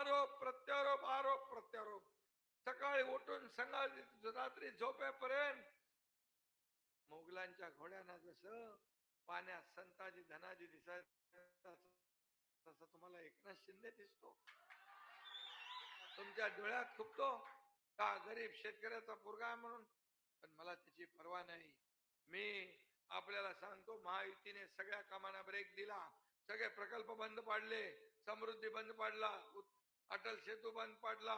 आरोप प्रत्यारोप आरोप प्रत्यारोप. सकाळी उठून संगा रात्री झोपेपर्यंत मोगलांच्या घोड्यांना जसं पाण्यात संताजी धनाजी दिसायचा तसं तुम्हाला एकनाथ शिंदे दिसतो. तुमच्या डोळ्यात खुपतो. का गरीब शेतकऱ्याचा पोरगा आहे म्हणून? पण मला त्याची पर्वा नाही. मी आपल्याला सांगतो महायुतीने सगळ्या कामांना ब्रेक दिला. सगळे प्रकल्प बंद पाडले समृद्धी बंद पाडला. अटल सेतू बंद पडला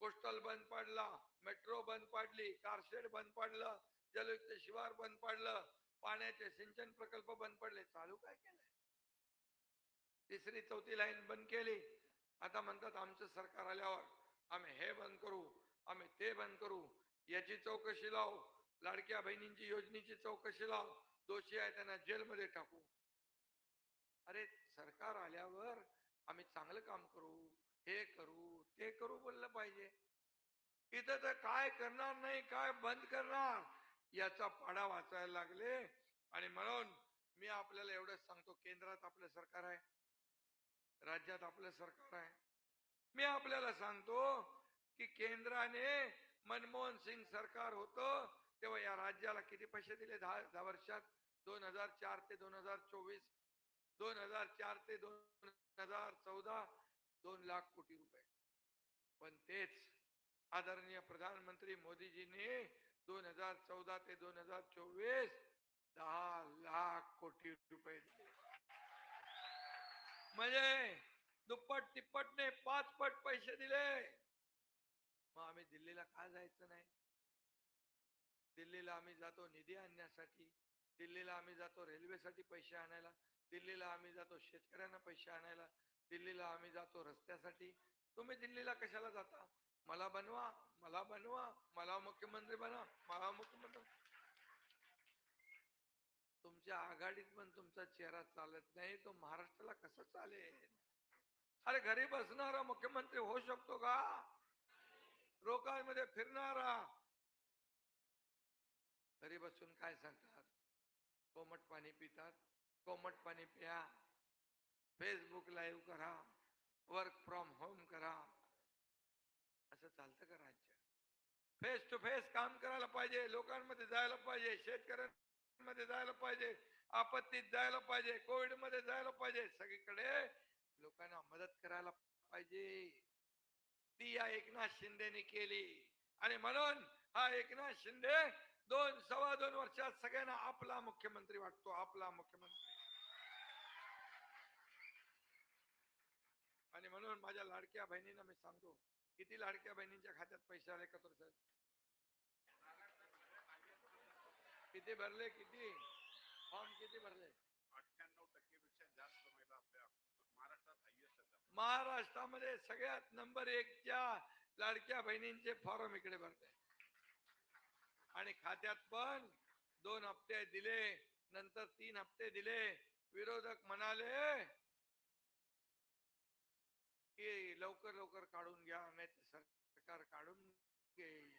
कोस्टल बंद पडला मेट्रो बंद पाडली कारशेड बंद पाडलं जलयुक्त शिवार बंद पाडलं पाण्याचे सिंचन प्रकल्प बंद पडले. चालू काय केलंय? तिसरी चौथी लाईन बंद केली. आता म्हणतात आमचं सरकार आल्यावर आम्ही हे बंद करू आम्ही ते बंद करू. याची चौकशी लावू. लाडक्या बहिणींची योजनेची चौकशी लाव. दोषी आहे त्यांना जेलमध्ये टाकू. अरे सरकार आल्यावर आम्ही चांगलं काम करू. हे करू ते करू बोललं पाहिजे. इथं तर काय करणार नाही काय बंद करणार याचा पाडा वाचायला लागले. आणि म्हणून मी आपल्याला एवढंच सांगतो केंद्रात आपलं सरकार आहे राज्यात आपलं सरकार आहे. मी आपल्याला सांगतो की केंद्राने मनमोहन सिंग सरकार होतं तेव्हा या राज्याला किती पैसे दिले? दहा दहा वर्षात दोन हजार चार ते दोन हजार चोवीस दोन हजार चार ते दोन दोन लाख कोटी रुपये. पण तेच आदरणीय प्रधानमंत्री मोदीजींनी दोन हजार चौदा ते दोन हजार चोवीस दहा लाख कोटी रुपये दिले. म्हणजे दुप्पट तिप्पटने पाच पट पैसे दिले. मग आम्ही दिल्लीला का जायचं नाही? दिल्लीला आम्ही जातो निधी आणण्यासाठी. दिल्लीला आम्ही जातो रेल्वेसाठी पैसे आणायला. दिल्लीला आम्ही जातो शेतकऱ्यांना पैसे आणायला. दिल्लीला आम्ही जातो रस्त्यासाठी. तुम्ही दिल्लीला कशाला जाता? मला बनवा मला बनवा मला मुख्यमंत्री बना मला मुख्यमंत्री तुमच्या आघाडीत पण तुमचा चेहरा चालत नाही तो महाराष्ट्राला कसं चालेल? अरे घरी बसणारा मुख्यमंत्री होऊ शकतो का? रोकांमध्ये फिरणारा. घरी बसून काय सांगतात? कोमट पाणी पितात कोमट पाणी प्या. फेसबुक लाईव्ह करा वर्क फ्रॉम होम करा. असं चालतं का राज्य? फेस टू फेस काम करायला पाहिजे लोकांमध्ये जायला पाहिजे शेतकऱ्यांमध्ये जायला पाहिजे आपत्तीत जायला पाहिजे कोविडमध्ये जायला पाहिजे. सगळीकडे लोकांना मदत करायला पाहिजे. ती या एकनाथ शिंदेनी केली. आणि म्हणून हा एकनाथ शिंदे दोन सव्वा दोन वर्षात सगळ्यांना आपला मुख्यमंत्री वाटतो आपला मुख्यमंत्री आणि म्हणून माझ्या लाडक्या बहिणींना मी सांगतो किती लाडक्या बहिणींच्या खात्यात पैसे आले कतोर साहेब? किती भरले किती? फॉर्म किती भरले? महाराष्ट्रामध्ये सगळ्यात नंबर एकच्या लाडक्या बहिणींचे फॉर्म इकडे भरले आणि खात्यात पण दोन हप्ते दिले नंतर तीन हप्ते दिले. विरोधक म्हणाले हे लवकर लवकर काढून घ्या नाही सरकार काढून घेईल.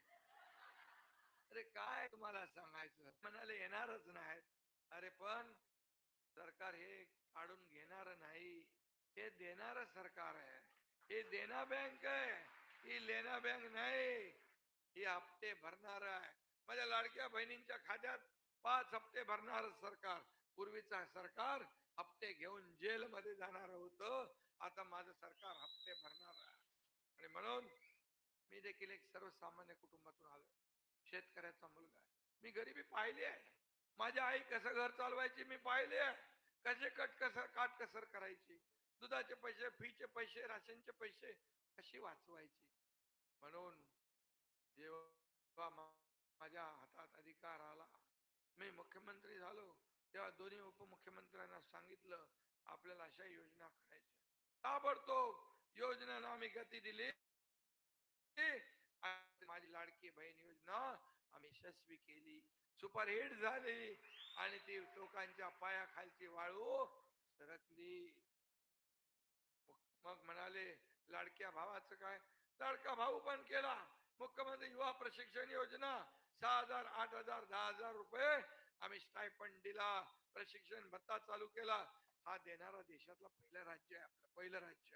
अरे काय तुम्हाला सांगायचं? म्हणाले येणारच नाहीत. अरे पण सरकार हे काढून घेणार नाही. हे देणार सरकार आहे. हे देना बँक आहे. ही लेना बँक नाही. ही हप्ते भरणार आहे. माझ्या लाडक्या बहिणींच्या खात्यात पाच हप्ते भरणार सरकार. पूर्वीचा सरकार हप्ते घेऊन जेलमध्ये जाणार होतं. आता माझं सरकार हप्ते भरणार आहे. आणि म्हणून मी देखील एक सर्वसामान्य कुटुंबातून आलो शेतकऱ्याचा मुलगा आहे. मी गरिबी पाहिली आहे. माझी आई कसं घर चालवायची मी पाहिले आहे. कसे कट कसर करायची? दुधाचे पैसे फीचे पैसे राशनचे पैसे कशी वाचवायची? म्हणून जेव्हा माझ्या हातात अधिकार आला मी मुख्यमंत्री झालो तेव्हा दोन्ही उपमुख्यमंत्र्यांना सांगितलं आपल्याला अशा योजना करायच्या ताबडतोब योजनांना आम्ही गती दिली. माझी लाडकी बहीण योजना आम्ही यशस्वी केली. सुपरहिट झाली. आणि ती लोकांच्या पायाखालची वाळू सरकली. मग म्हणाले लाडक्या भावाचं काय? लाडका भाऊ पण केला. मुख्यमंत्री युवा प्रशिक्षण योजना सहा हजार आठ हजार दहा हजार रुपये आम्ही स्टायफंड दिला. प्रशिक्षण भत्ता चालू केला. हा देणारा देशातला पहिलं राज्य आहे आपलं पहिलं राज्य.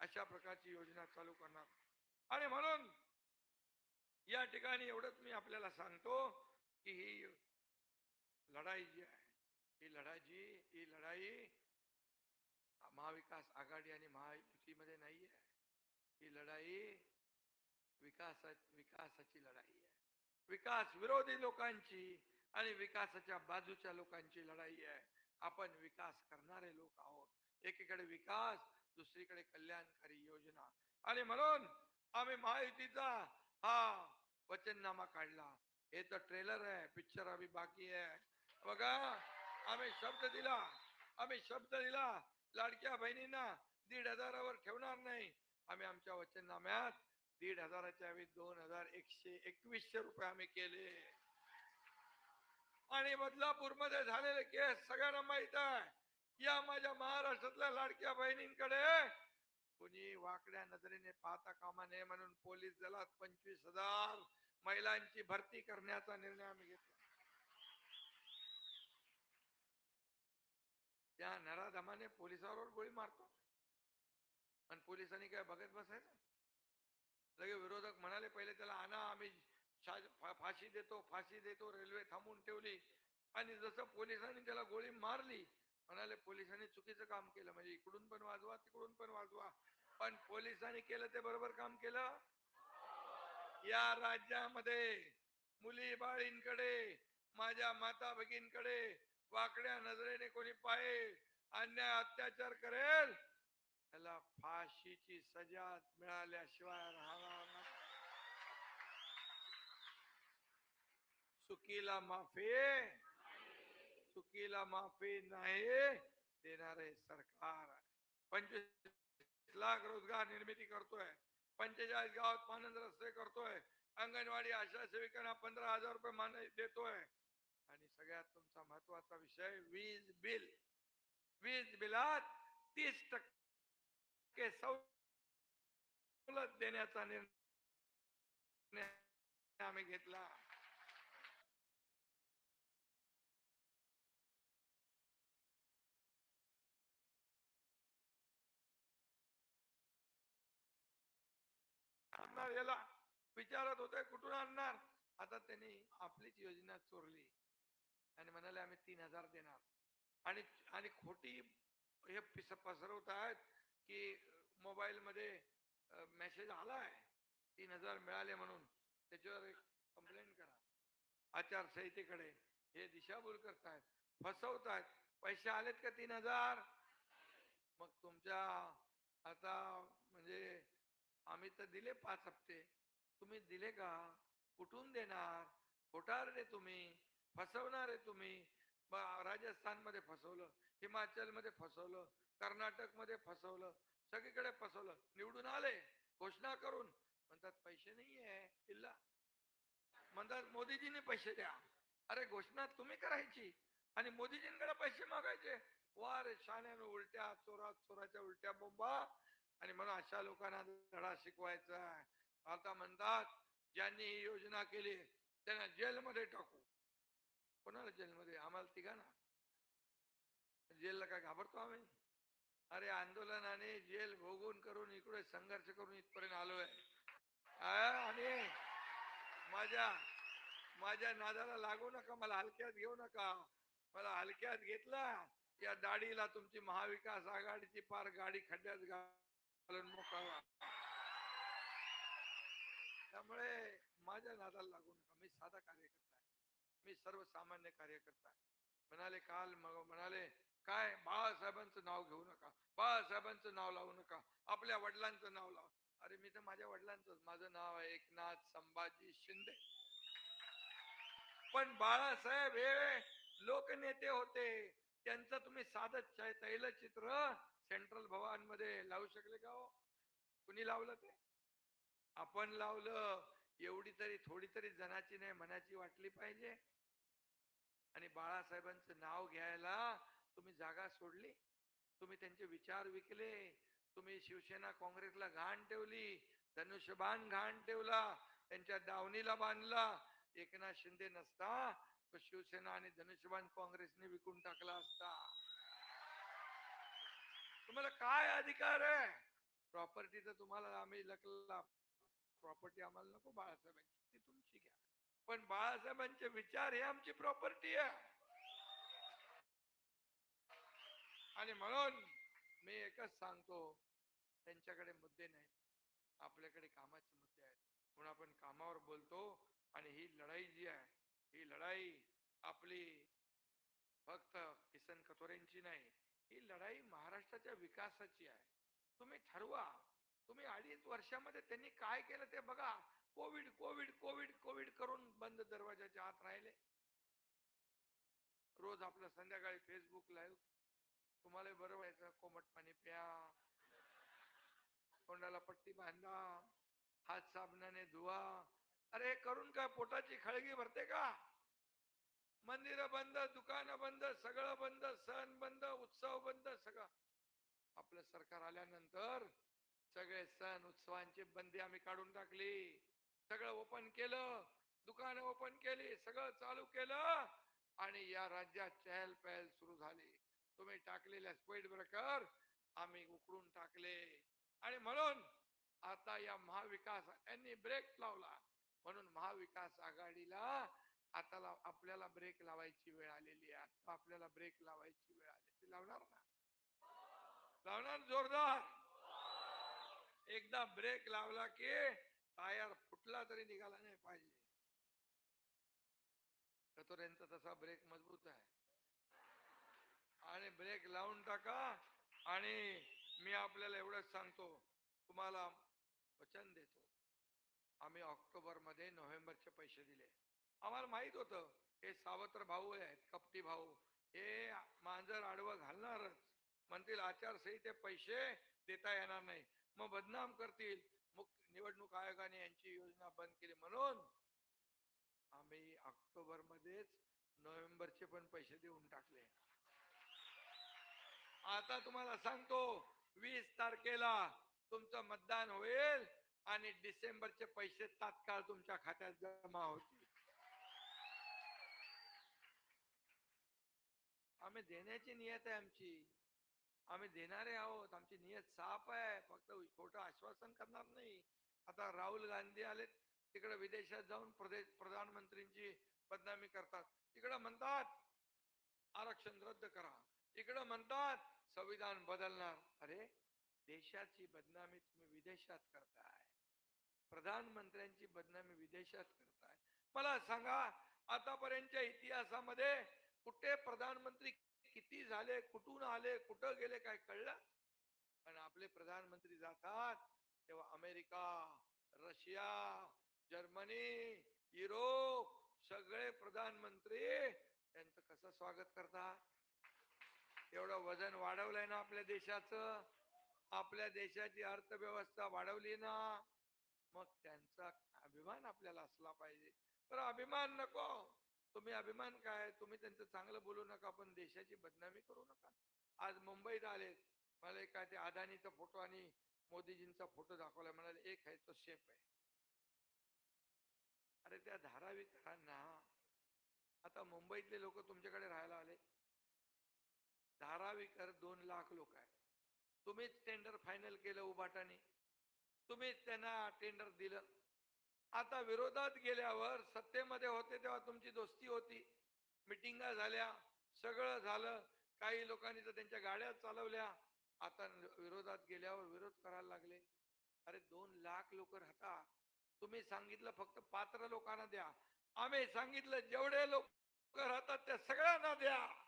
अशा प्रकारची योजना चालू करणार. आणि म्हणून या ठिकाणी एवढंच मी आपल्याला सांगतो की ही लढाई जी आहे ही लढाई जी ही लढाई महाविकास आघाडी आणि महायुतीमध्ये नाही आहे. ही लढाई विकासा विकासाची लढाई आहे. विकास विरोधी लोकांची आणि विकासाच्या बाजूच्या लोकांची लढाई आहे. आपण विकास करणारे लोक आहोत. एकीकडे विकास दुसरीकडे कल्याणकारी योजना. आणि म्हणून आम्ही महायुतीचा हा वचननामा काढला. हे तर ट्रेलर आहे पिक्चर अभी बाकी आहे. बघा आम्ही शब्द दिला. आम्ही शब्द दिला. लाडक्या बहिणींना दीड हजारावर ठेवणार नाही. आम्ही आमच्या वचननाम्यात दीड हजाराच्या दोन हजार एकशे एकवीसशे रुपये आम्ही केले. आणि बदलापूरमध्ये झालेले केस सगळ्यांना माहीत आहे. या माझ्या महाराष्ट्रातल्या लाडक्या बहिणींकडे कुणी वाकड्या नजरेने पाहता कामा नये म्हणून पोलीस दलात पंचवीस हजार महिलांची भरती करण्याचा निर्णय आम्ही घेतला. त्या नराधमाने पोलिसावर गोळी मारतो. आणि पोलिसांनी काय बघत बसायचं? लगे विरोधक म्हणाले पहिले त्याला आणा आम्ही फाशी देतो फाशी देतो रेल्वे थांबून ठेवली. आणि जसं पोलिसांनी त्याला गोळी मारली म्हणाले पोलिसांनी चुकीचं काम केलं म्हणजे इकडून पण वाजवा तिकडून पण वाजवा. पण पोलिसांनी केलं ते बरोबर काम केलं? या राज्यामध्ये मुली बाळींकडे माझ्या माता भगिनींकडे वाकड्या नजरेने कोणी पाहिल अन्याय अत्याचार करेल त्याला फाशीची सजा मिळाल्याशिवाय राहणार चुकीला माफी चुकीला माफी नाही. देणारे सरकार पंचवीस लाख रोजगार निर्मिती करतोय. पंचेचाळीस गावात पानंद रस्ते करतोय. अंगणवाडी आशा सेविकांना पंधरा हजार रुपये मान देतोय. आणि सगळ्यात तुमचा महत्त्वाचा विषय वीज बिल. वीज बिलात तीस टक्के सवलत देण्याचा निर्णय आम्ही घेतला. आणणार याला विचारत होते कुठून आणणार? आता त्यांनी आपलीच योजना चोरली. आणि म्हणाले आम्ही तीन हजार देणार. आणि आणि खोटी हे पिस पसरवत आहेत की मोबाईल मध्ये मेसेज आलाय. तीन हजार मिळाले म्हणून. त्याच्यावर एक कंप्लेंट करा. आचारसंहितेकडे हे दिशाभूल करतायत. फसवतायत. पैसे आलेत का तीन हजार? मग तुमच्या आता म्हणजे आम्ही तर दिले पाच हप्ते. तुम्ही दिले का? कुठून देणार? खोटार रे तुम्ही? फसवणार आहे तुम्ही? राजस्थानमध्ये फसवलं हिमाचलमध्ये फसवलं कर्नाटकमध्ये फसवलं सगळीकडे फसवलं. निवडून आले घोषणा करून. म्हणतात पैसे नाहीये इल्ला. म्हणतात मोदीजींनी पैसे द्या. अरे घोषणा तुम्ही करायची. आणि मोदीजींकडे पैसे मागायचे. वा रे शाण्यानं उलट्या चोरा चोराच्या उलट्या बोंबा. आणि म्हणून अशा लोकांना धडा शिकवायचा आता म्हणतात ज्यांनी ही योजना केली त्यांना जेलमध्ये टाकू. कोणाला जेलमध्ये? आम्हाला तिघांना. जेलला काय घाबरतो आम्ही? अरे आंदोलनाने जेल भोगून करून इकडे संघर्ष करून इथपर्यंत आलोय. आणि माझ्या माझ्या नादाला लागू नका मला हलक्यात घेऊ नका. मला हलक्यात घेतला या दाढीला तुमची महाविकास आघाडीची पार गाडी खड्ड्यात गा मोकळा त्यामुळे माझ्या नादाला लागू नका. मी साधा कार्यकर्ता आहे. मी सर्वसामान्य कार्यकर्ता आहे. म्हणाले काल मग म्हणाले काय? बाळासाहेबांचं नाव घेऊ नका. बाळासाहेबांचं नाव लावू नका. आपल्या वडिलांचं नाव लाव. अरे मी तर माझ्या वडिलांचं माझं नाव आहे एकनाथ संभाजी शिंदे. पण बाळासाहेब हे लोकनेते होते. त्यांचं तुम्ही साधत तैलचित्र सेंट्रल भवनमध्ये लावू शकले का हो? कुणी लावलं ते? आपण लावलं एवढी तरी थोडी तरी जनाची नाही मनाची वाटली पाहिजे. आणि बाळासाहेबांचं नाव घ्यायला तुम्ही जागा सोडली. तुम्ही त्यांचे विचार विकले. तुम्ही शिवसेना काँग्रेसला घाण ठेवली. धनुष्यबाण घाण ठेवला. त्यांच्या दावणीला बांधला. एकनाथ शिंदे नसता तो शिवसेना आणि धनुष्यबाण काँग्रेसने विकून टाकला असता. तुम्हाला काय अधिकार आहे? प्रॉपर्टीचा तुम्हाला आम्ही लकला प्रॉपर्टी आम्हाला नको बाळासाहेबांची ती तुमची घ्या. पण बाळासाहेबांचे विचार हे आमची प्रॉपर्टी आहे. आणि म्हणून मी एकच सांगतो त्यांच्याकडे मुद्दे नाही आपल्याकडे कामाचे मुद्दे आहेत. म्हणून आपण कामावर बोलतो आणि ही लढाई जी आहे ही लढाई आपली फक्त किसन कथोरेंची नाही ही लढाई महाराष्ट्राच्या विकासाची आहे. तुम्ही ठरवा. तुम्ही अडीच वर्षामध्ये त्यांनी काय केलं ते बघा. कोविड कोविड कोविड कोविड करून बंद दरवाजाच्या आत राहिले. रोज आपलं संध्याकाळी फेसबुक लाईव्ह तुम्हाला बरं व्हायचं. कोमट पाणी प्या. तोंडाला पट्टी बांधा. हात साबणाने धुवा. अरे करून काय पोटाची खळगी भरते का? मंदिर बंद दुकान बंद सगळं बंद सण बंद उत्सव बंद सगळं. आपलं सरकार आल्यानंतर सगळे सण उत्सवांची बंदी आम्ही काढून टाकली. सगळं ओपन केलं दुकान ओपन केली सगळं चालू केलं आणि या राज्यात चहल पहल सुरू झाली. तुम्ही टाकलेल्या स्पीड ब्रेकर आम्ही उकडून टाकले. आणि म्हणून आता या महाविकास यांनी ब्रेक लावला. म्हणून महाविकास आघाडीला आता ला- आपल्याला ब्रेक लावायची वेळ आलेली आहे. आता आपल्याला ब्रेक लावायची वेळ आली. लावणार ना? लावणार जोरदार. एकदा ब्रेक लावला की टायर फुटला तरी निघाला नाही पाहिजे. कतोऱ्यांचा तसा ब्रेक मजबूत आहे. आणि ब्रेक लावून टाका आणि मी आपल्याला एवढंच सांगतो. तुम्हाला वचन देतो. आम्ही ऑक्टोबरमध्ये नोव्हेंबरचे पैसे दिले. आम्हाला माहीत होतं हे सावत्र भाऊ आहेत कपटी भाऊ. हे मांजर आडवं घालणारच. म्हणतील आचारसंहिते पैसे देता येणार नाही. मग बदनाम करतील. मुख्य निवडणूक आयोगाने यांची योजना बंद केली म्हणून आम्ही ऑक्टोबर मध्येच नोव्हेंबरचे पण पैसे देऊन टाकले. आता तुम्हाला सांगतो वीस तारखेला तुमचं मतदान होईल आणि डिसेंबरचे पैसे तात्काळ तुमच्या खात्यात जमा होतील. आम्ही देण्याची नियत आहे आमची. आम्ही देणारे आहोत. आमची नियत साफ आहे. फक्त खोटं आश्वासन करणार नाही. आता राहुल गांधी आले तिकडे विदेशात जाऊन प्रदेश प्रधानमंत्रींची बदनामी करतात. तिकडे म्हणतात आरक्षण रद्द करा. इकडं म्हणतात संविधान बदलणार. अरे देशाची बदनामी तुम्ही विदेशात करताय. प्रधानमंत्र्यांची बदनामी विदेशात करताय. मला सांगा आतापर्यंतच्या इतिहासामध्ये कुठे प्रधानमंत्री किती झाले कुठून आले कुठं गेले काय कळलं? पण आपले प्रधानमंत्री जातात तेव्हा अमेरिका रशिया जर्मनी युरोप सगळे प्रधानमंत्री त्यांचं कसं स्वागत करतात? एवढं वजन वाढवलंय ना आपल्या देशाचं. आपल्या देशाची अर्थव्यवस्था वाढवली ना मग त्यांचा अभिमान आपल्याला असला पाहिजे. तर अभिमान नको. तुम्ही अभिमान काय? तुम्ही त्यांचं चांगलं बोलू नका पण देशाची बदनामी करू नका. आज मुंबईत आले मला काय ते अदानीचा फोटो आणि मोदीजींचा फोटो दाखवला म्हणाले एक आहे तो शेप आहे. अरे त्या धारावीकरांना आता मुंबईतले लोक तुमच्याकडे राहायला आले. धारावीकर दोन लाख लोक आहेत. तुम्हीच टेंडर फायनल केलं उभाटाने. तुम्हीच त्यांना टेंडर दिलं. आता विरोधात गेल्यावर सत्तेमध्ये होते तेव्हा तुमची दोस्ती होती. मिटिंगा झाल्या सगळं झालं. काही लोकांनी तर त्यांच्या गाड्या चालवल्या. आता विरोधात गेल्यावर विरोध करायला लागले. अरे दोन लाख लोक राहतात तुम्ही सांगितलं फक्त पात्र लोकांना द्या. आम्ही सांगितलं जेवढे लोक राहतात त्या सगळ्यांना द्या.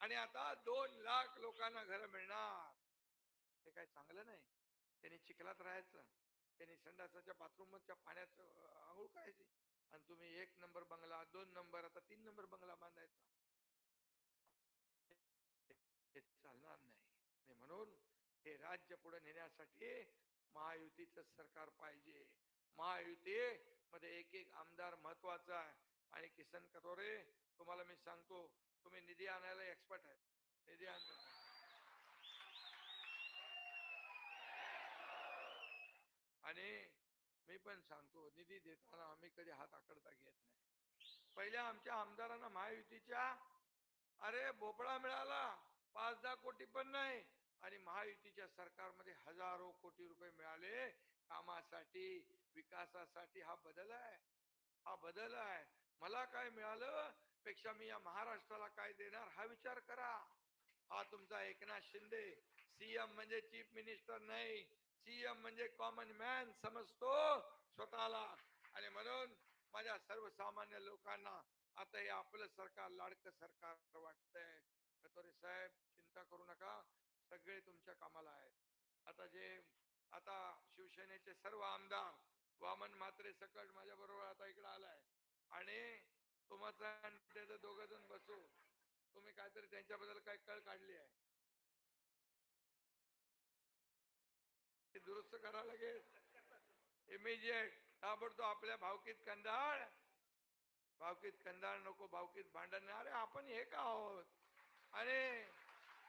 आणि आता दोन लाख लोकांना घर मिळणार. हे काय चांगलं नाही? त्यांनी चिखलात राहायचं. त्यांनी संडासाच्या बाथरूमच्या पाण्यात आंघोळ करायची. आणि तुम्ही एक नंबर बंगला दोन नंबर आता तीन नंबर बंगला बांधायचा. हे चालणार नाही. म्हणून हे राज्य पुढे नेण्यासाठी महायुतीच सरकार पाहिजे. महायुती मध्ये एक एक आमदार महत्त्वाचा आहे. आणि किसन कथोरे तुम्हाला मी सांगतो तुम्ही निधी आणायला एक्सपर्ट आहे निधी आणतो. आणि मी पण सांगतो निधी देताना आम्ही कधी हात आकडता घेत नाही. पहिल्या आमच्या आमदारांना महायुतीच्या अरे भोपळा मिळाला पाच दहा कोटी पण नाही. आणि महायुतीच्या सरकारमध्ये हजारो कोटी रुपये मिळाले. कामासाठी विकासासाठी हा बदल आहे. हा बदल आहे. मला काय मिळालं पेक्षा मी या महाराष्ट्राला काय देणार हा विचार करा. हा तुमचा एकनाथ शिंदे सीएम म्हणजे चीफ मिनिस्टर नाही. सीएम म्हणजे कॉमन मॅन समजतो स्वतःला. आणि म्हणून माझ्या सर्वसामान्य लोकांना आता हे आपलं सरकार लाडकं सरकार वाटतंय. कतोरे साहेब चिंता करू नका. सगळे तुमच्या कामाला आहेत. आता जे आता शिवसेनेचे सर्व आमदार वामन म्हात्रे सकट माझ्या बरोबर आता इकडे आलाय. आणि तुमचा आणि त्याचं जण बसू. तुम्ही काहीतरी त्यांच्याबद्दल काही कळ काढली आहे. दुरुस्त करा लागेल. इमिजिएट ताबडतोब आपल्या भावकीत कंदाळ भावकीत कंदाळ नको भावकीत भांडण अरे आपण हे का आहोत. आणि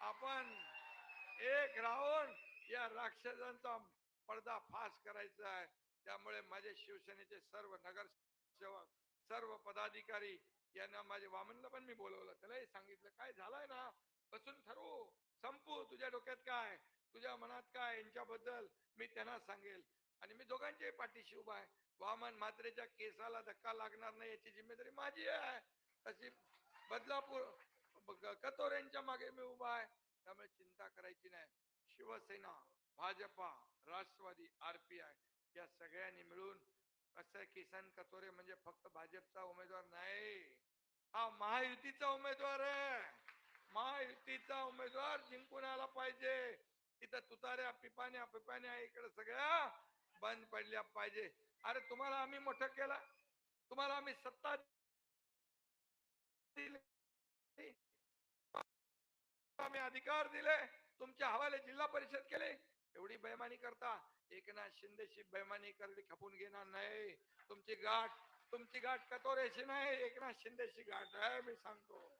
आपण एक राहून या राक्षसांचा पडदा फास करायचा आहे. त्यामुळे माझे शिवसेनेचे सर्व नगरसेवक सर्व पदाधिकारी यांना माझे वामनला पण मी बोलवलं. त्यालाही सांगितलं काय झालंय ना? बसून ठरवू. संपू. तुझ्या डोक्यात काय? तुझ्या मनात काय यांच्याबद्दल मी त्यांना सांगेल. आणि मी दोघांच्याही पाठीशी उभा आहे. वामन मात्रेच्या केसाला धक्का लागणार नाही याची जिम्मेदारी माझी आहे. तशी बदलापूर कतोर कतोऱ्यांच्या मागे मी उभा आहे. त्यामुळे चिंता करायची नाही. शिवसेना भाजपा राष्ट्रवादी आरपीआय या सगळ्यांनी मिळून कसं किसन कतोरे म्हणजे फक्त भाजपचा उमेदवार नाही. हा महायुतीचा उमेदवार आहे. महायुतीचा उमेदवार जिंकून आला पाहिजे. इथं तुताऱ्या पिपाण्या पिपाण्या इकडे सगळ्या बंद पडल्या पाहिजे. अरे तुम्हाला आम्ही मोठं केलं. तुम्हाला आम्ही सत्ता दिली. आम्ही अधिकार दिले. तुमच्या हवाले जिल्हा परिषद केले. एवढी बेमानी करता. एकनाथ शिंदेशी बेमानी करली खपून घेणार नाही. तुमची गाठ तुमची गाठ कतोरेशी नाही. एकनाथ शिंदेशी गाठ आहे मी सांगतो.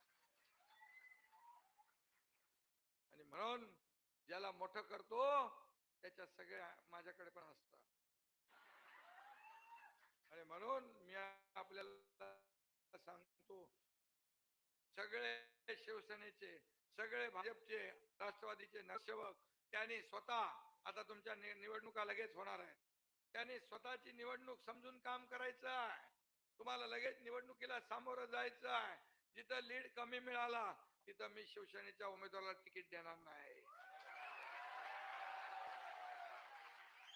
आणि म्हणून ज्याला मोठं करतो त्याच्या सगळ्या माझ्याकडे पण असतात. आणि म्हणून मी आपल्याला सांगतो सगळे शिवसेनेचे सगळे भाजपचे राष्ट्रवादीचे नरसेवक त्यांनी स्वतः आता तुमच्या निवडणुका लगेच होणार आहेत. त्यांनी स्वतःची निवडणूक समजून काम करायचं आहे. तुम्हाला लगेच निवडणुकीला सामोरं जायचं आहे. जिथं लीड कमी मिळाला तिथं मी शिवसेनेच्या उमेदवाराला तिकीट देणार नाही.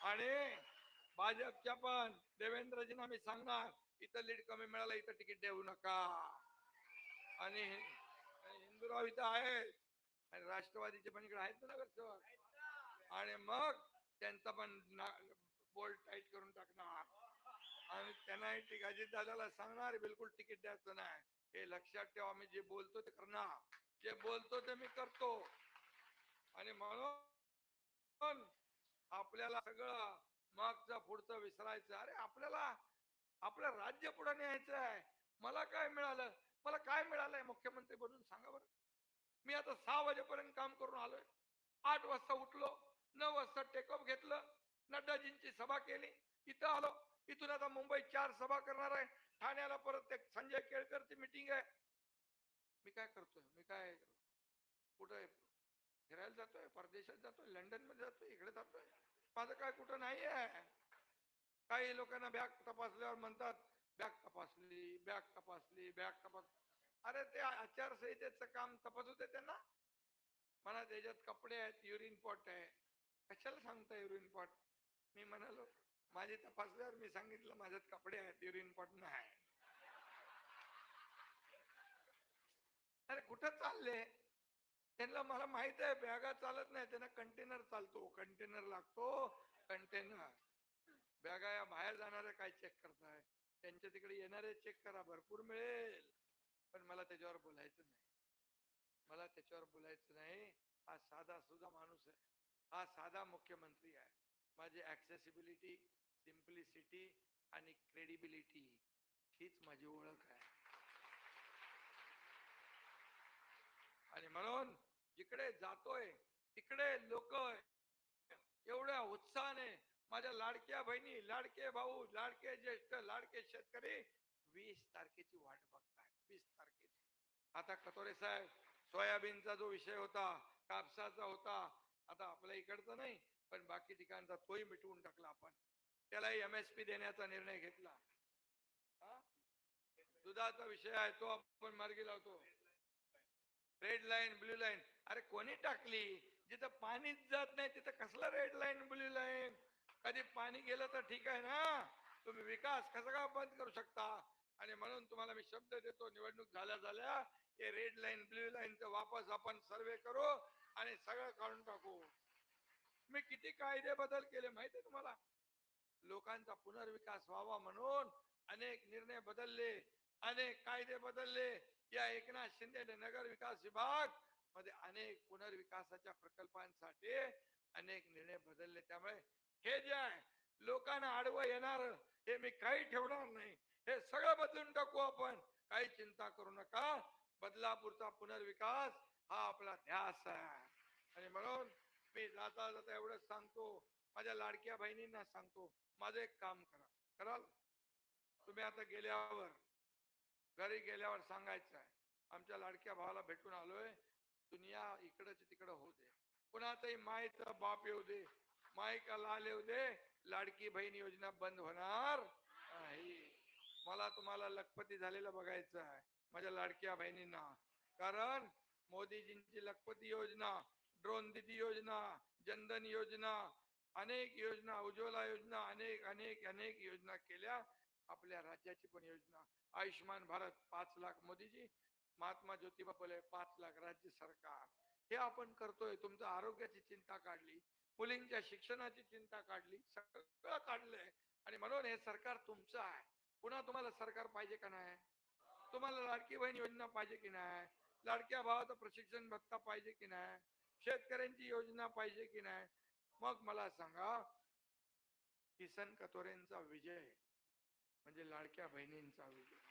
आणि भाजपच्या पण देवेंद्रजींना मी सांगणार इथं लीड कमी मिळालं इथं तिकीट देऊ नका. आणि हिंदूराव इथं आहेत आणि राष्ट्रवादीचे पण इकडे आहेत ना नगरसेवक आणि मग त्यांचा पण बोल्ट टाईट करून टाकणार. आणि त्यांनाही टिक अजित दादाला सांगणार बिलकुल तिकीट द्यायचं नाही. हे लक्षात ठेवा मी जे बोलतो ते करणार. जे बोलतो ते मी करतो. आणि म्हणून आपल्याला सगळं मागचं पुढचं विसरायचं. अरे आपल्याला आपलं राज्य पुढे न्यायचं आहे. मला काय मिळालं? मला काय मिळालंय मुख्यमंत्री बनून? सांगा बरं. मी आता सहा वाजेपर्यंत काम करून आलोय. आठ वाजता उठलो नऊ वाजता टेकअप घेतलं नड्डाजींची सभा केली. इथं आलो. इथून आता मुंबई चार सभा करणार आहे. ठाण्याला परत एक संजय केळकरची मिटिंग आहे. मी काय करतोय? मी काय कुठं फिरायला जातोय परदेशात जातोय लंडनमध्ये जातोय इकडे जातोय. माझं काय कुठं नाही आहे. काही लोकांना बॅग तपासल्यावर म्हणतात बॅग तपासली बॅग तपासली बॅग तपास अरे ते आचारसंहितेचं काम तपासू दे त्यांना. म्हणा त्याच्यात कपडे आहेत युरिन पॉट आहे. कशाला सांगता युरिन पॉट मी म्हणालो माझी तपासल्यावर मी सांगितलं माझ्यात कपडे आहेत युरिन पॉट नाही. अरे कुठं चालले? त्यांना मला माहीत आहे बॅगा चालत नाही त्यांना कंटेनर चालतो. कंटेनर लागतो कंटेनर. बॅगा या बाहेर जाणारे काय चेक करताय? त्यांच्या तिकडे येणारे चेक करा भरपूर मिळेल. पण मला त्याच्यावर बोलायचं नाही. मला त्याच्यावर बोलायचं नाही. हा साधा सुद्धा माणूस आहे. हा साधा मुख्यमंत्री आहे. माझी ऍक्सेसिबिलिटी सिम्प्लिसिटी आणि क्रेडिबिलिटी हीच माझी ओळख आहे. आणि म्हणून जिकडे जातोय तिकडे लोक एवढ्या उत्साहाने माझ्या लाडक्या बहिणी लाडके भाऊ लाडके ज्येष्ठ लाडके शेतकरी वीस तारखेची वाट बघताय वीस तारखेची. आता कतोरे साहेब सोयाबीनचा जो विषय होता कापसाचा होता आता आपल्या इकडचा नाही पण बाकी ठिकाणचा तोही मिटवून टाकला आपण. त्यालाही एम एस पी देण्याचा निर्णय घेतला. दुधाचा विषय आहे तो आपण मार्गी लावतो. रेड लाईन ब्ल्यू लाईन अरे कोणी टाकली? जिथं पाणीच जात नाही तिथं कसला रेड लाईन ब्ल्यू लाईन कधी पाणी गेलं तर ठीक आहे ना? तुम्ही विकास कसा का बंद करू शकता? आणि म्हणून तुम्हाला मी शब्द देतो निवडणूक झाल्या झाल्या हे रेड लाईन ब्ल्यू लाईनचं वापस आपण सर्वे करू आणि सगळं काढून टाकू. मी किती कायदे बदल केले माहितीये तुम्हाला? लोकांचा पुनर्विकास व्हावा म्हणून अनेक निर्णय बदलले अनेक कायदे बदलले. या एकनाथ शिंदे नगर विकास विभाग मध्ये अनेक पुनर्विकासाच्या प्रकल्पांसाठी अनेक निर्णय बदलले. त्यामुळे हे जे आहे लोकांना आडवं येणार हे मी काही ठेवणार नाही. हे सगळं बदलून टाकू आपण. काही चिंता करू नका. बदलापूरचा पुनर्विकास हा आपला ध्यास आहे. आणि म्हणून मी जाता जाता एवढंच सांगतो. माझ्या लाडक्या बहिणींना सांगतो माझं एक काम करा. कराल? तुम्ही आता गेल्यावर घरी गेल्यावर सांगायचं आहे. आमच्या लाडक्या भावाला भेटून आलोय. दुनिया इकडच तिकडं होऊ दे. पुन्हा तरी मायचा बाप येऊ दे. मायका लाल येऊ दे. लाडकी बहीण योजना बंद होणार नाही. मला तुम्हाला लखपती झालेलं बघायचं आहे. माझ्या लाडक्या बहिणींना. कारण मोदीजींची लखपती योजना ड्रोन दिदी योजना जनधन योजना अनेक योजना उज्ज्वला योजना अनेक अनेक अनेक योजना केल्या. आपल्या राज्याची पण योजना. आयुष्यमान भारत पाच लाख मोदीजी. महात्मा ज्योतिबा फुले पाच लाख राज्य सरकार. हे आपण करतोय तुमच्या आरोग्याची चिंता काढली मुलींच्या शिक्षणाची चिंता काढली सगळं काढलंय. आणि म्हणून हे सरकार तुमचं आहे. पुन्हा तुम्हाला सरकार पाहिजे का नाही? तुम्हाला लाडकी बहीण योजना पाहिजे की नाही? लाडक्या भावाचं प्रशिक्षण भत्ता पाहिजे की नाही? शेतकऱ्यांची योजना पाहिजे की नाही? मग मला सांगा किसन कतोरेंचा विजय म्हणजे लाडक्या बहिणींचा विजय.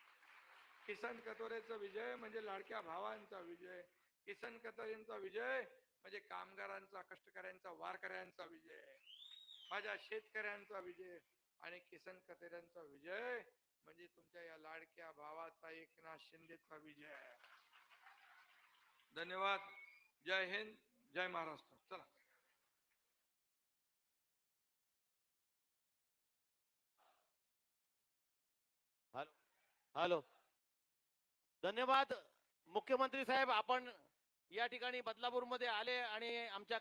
किसन कतोरेचा विजय म्हणजे लाडक्या भावांचा विजय. किसन कतोरेंचा विजय म्हणजे कामगारांचा कष्टकऱ्यांचा वारकऱ्यांचा विजय. माझ्या शेतकऱ्यांचा विजय आणि किसन कतोऱ्यांचा विजय म्हणजे तुमच्या या लाडक्या भावाचा एकनाथ शिंदेचा विजय. धन्यवाद. जय हिंद जय महाराष्ट्र. चला. हॅलो. धन्यवाद. मुख्यमंत्री साहेब आपण या ठिकाणी बदलापूरमध्ये आले आणि आमच्या